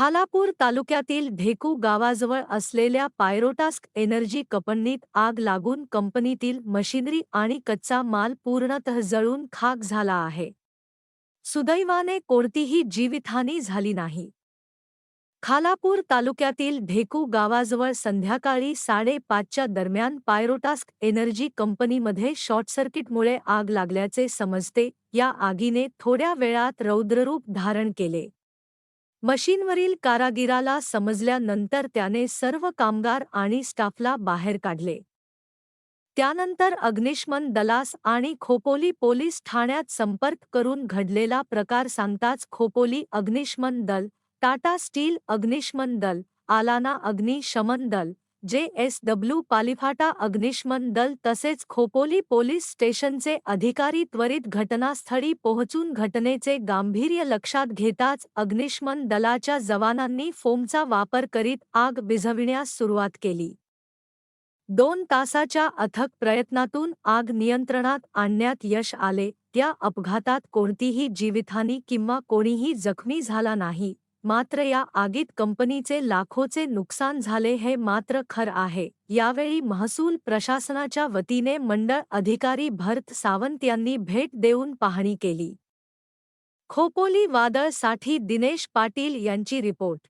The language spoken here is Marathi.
खालापूर तालुक्यातील ढेकू गावाजवळ असलेल्या पायरोटास्क एनर्जी कंपनीत आग लागून कंपनीतील मशिनरी आणि कच्चा माल पूर्णतः जळून खाक झाला आहे. सुदैवाने कोणतीही जीवितहानी झाली नाही. खालापूर तालुक्यातील ढेकू गावाजवळ संध्याकाळी साडेपाचच्या दरम्यान पायरोटास्क एनर्जी कंपनीमध्ये शॉर्टसर्किटमुळे आग लागल्याचे समजते या आगीने थोड्या वेळात रौद्ररूप धारण केले. मशीनवरील कारागिराला समजल्यानंतर त्याने सर्व कामगार आणि स्टाफला बाहेर काढले. त्यानंतर अग्निशमन दलास आणि खोपोली पोलीस ठाण्यात संपर्क करून घडलेला प्रकार सांगताच खोपोली अग्निशमन दल टाटा स्टील अग्निशमन दल आलाना अग्निशमन दल जे एस डब्ल्यू पालिफाटा अग्निशमन दल तसेच खोपोली पोलीस स्टेशनचे अधिकारी त्वरित घटनास्थळी पोहोचून घटनेचे गांभीर्य लक्षात घेताच अग्निशमन दलाच्या जवानांनी फोमचा वापर करीत आग विझविण्यास सुरुवात केली. दोन तासाच्या अथक प्रयत्नातून आग नियंत्रणात आणण्यात यश आले त्या अपघातात कोणतीही जीवितहानी किंवा कोणीही जखमी झाला नाही. मात्र या आगीत कंपनीचे लाखोचे नुकसान झाले हे मात्र खर आहे. यावेळी महसूल प्रशासनाच्या वतीने मंडळ अधिकारी भरत सावंत यांनी भेट देऊन पाहणी केली. खोपोली वादळसाठी दिनेश पाटील यांची रिपोर्ट